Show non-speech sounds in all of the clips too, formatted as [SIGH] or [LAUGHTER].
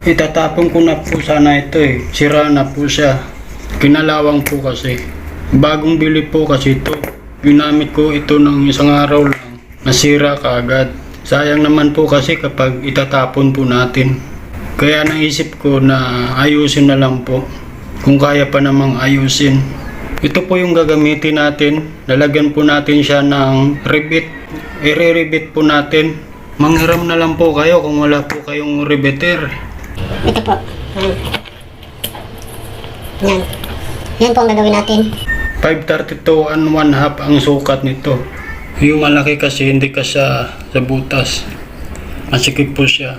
Itatapon ko na po sana ito eh. Sira na po siya. Kinalawang po kasi. Bagong bili po kasi ito. Ginamit ko ito ng isang araw lang. Nasira kaagad. Sayang naman po kasi kapag itatapon po natin. Kaya naisip ko na ayusin na lang po. Kung kaya pa namang ayusin. Ito po yung gagamitin natin. Lalagyan po natin siya ng rivet. I-rivet po natin. Manghiram na lang po kayo kung wala po kayong riveter. Ito po. Yan. Yan. Yan po ang gagawin natin. 532 and 1 half ang sukat nito. Yung malaki kasi hindi ka siya sa butas. Masikip po siya.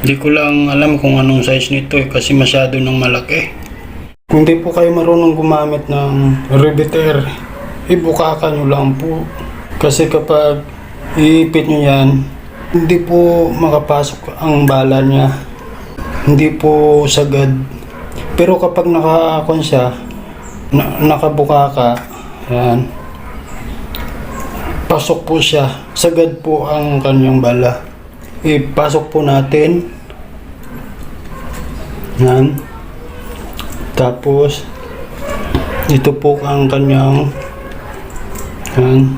Hindi ko lang alam kung anong size nito eh, kasi masyado nang malaki. Kung di po kayo marunong gumamit ng riveter, ibukakan nyo lang po. Kasi kapag iipit nyo yan, hindi po makapasok ang bala niya. Hindi po sagad. Pero kapag nakakon siya, na, nakabuka ka, yan, pasok po siya. Sagad po ang kanyang bala. Ipasok po natin. Yan. Tapos, ito po ang kanyang yan.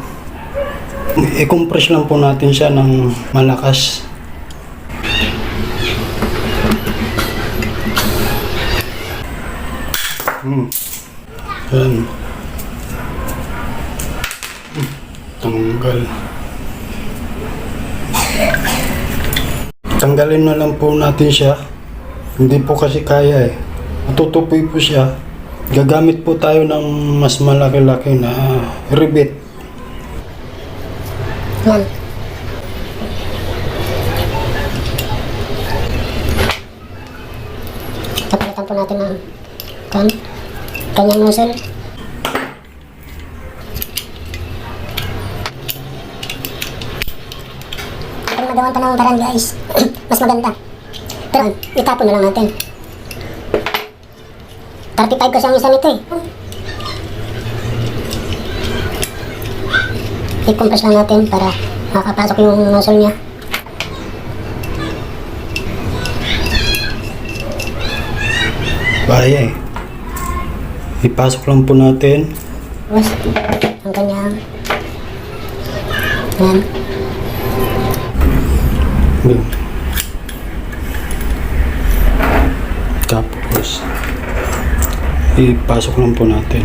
I-compress lang po natin siya ng malakas. Hmm. Yan. Hmm. Tanggal. Tanggalin na lang po natin siya. Hindi po kasi kaya eh. Matutupoy po siya. Gagamit po tayo ng mas malaki-laki na rivet. Yan. Kapalitan po natin ng kan nozzle. Kung magawan pa ng paraan guys, [CLEARS THROAT] mas maganda. Pero itapon na lang natin. 35 kasi ang isa nito eh. I-compress lang natin para makapasok yung nozzle niya. Kaya eh. Ipasok lang po natin. Tapos, ang kanyang yan. Boom. Tapos, ipasok lang po natin.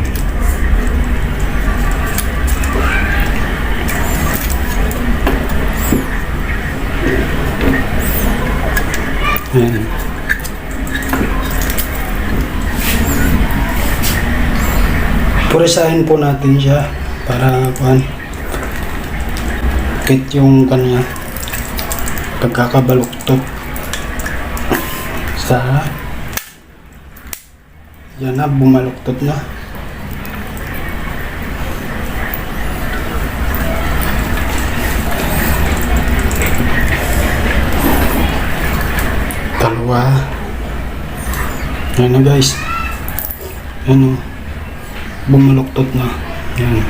Ayan. Purisahin po natin siya para kuhan kit yung kanya pagkakabaluktot sa yan na bumaluktot na. Dalawa. Yan na guys. Yan o bumaluktot na yan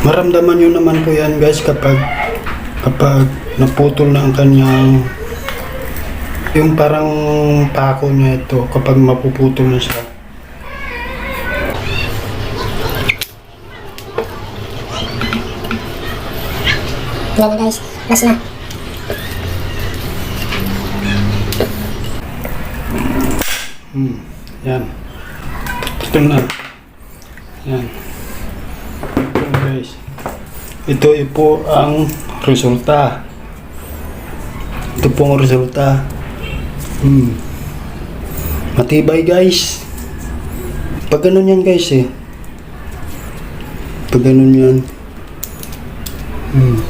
Maramdaman nyo naman po yan guys kapag kapag naputol na ang kanyang yung parang pako niya ito kapag mapuputol na siya. Yan guys. Last na. Hmm. Yan. Ito. Yan. Ito guys. Ito po ang resulta. Ito po ang resulta. Hmm. Matibay guys. Pag ganun yan guys eh. Pag ganun yan. Hmm.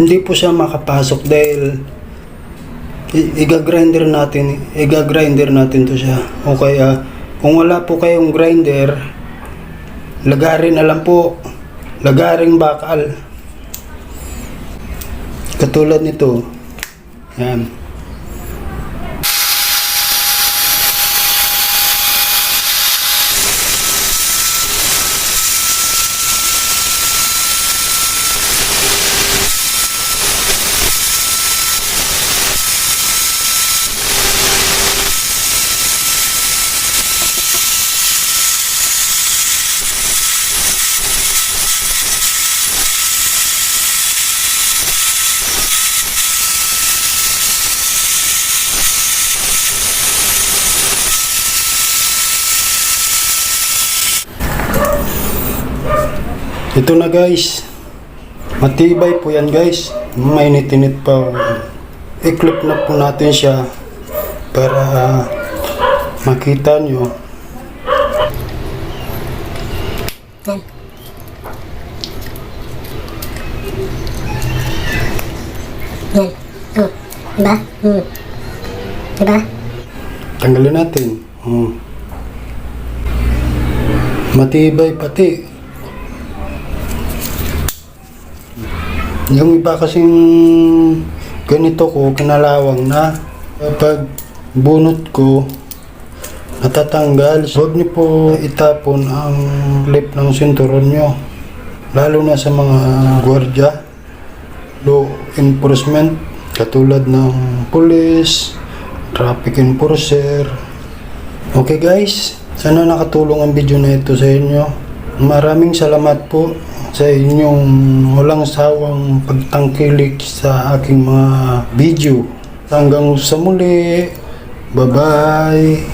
Hindi po siya makapasok dahil i- iga-grinder natin, iga-grinder natin to siya. O kaya, kung wala po kayong grinder, lagarin na lang po. Lagaring bakal. Katulad nito. Yan. Ito na guys. Matibay po yan guys. Mainit-init pa. I-clip na po natin siya para makita nyo. Yan. Yan. Oh. Diba? Hmm. Diba? Tanggalin natin. Hmm. Matibay pati. Yung iba kasing ganito ko, kinalawang na. Kapag bunot ko, natatanggal. Huwag niyo po itapon ang clip ng sinturon nyo. Lalo na sa mga gwardiya, law enforcement, katulad ng police, traffic enforcer. Okay guys, sana nakatulong ang video na ito sa inyo. Maraming salamat po sa inyong walang sawang pagtangkilik sa aking mga video. Hanggang sa muli, bye-bye!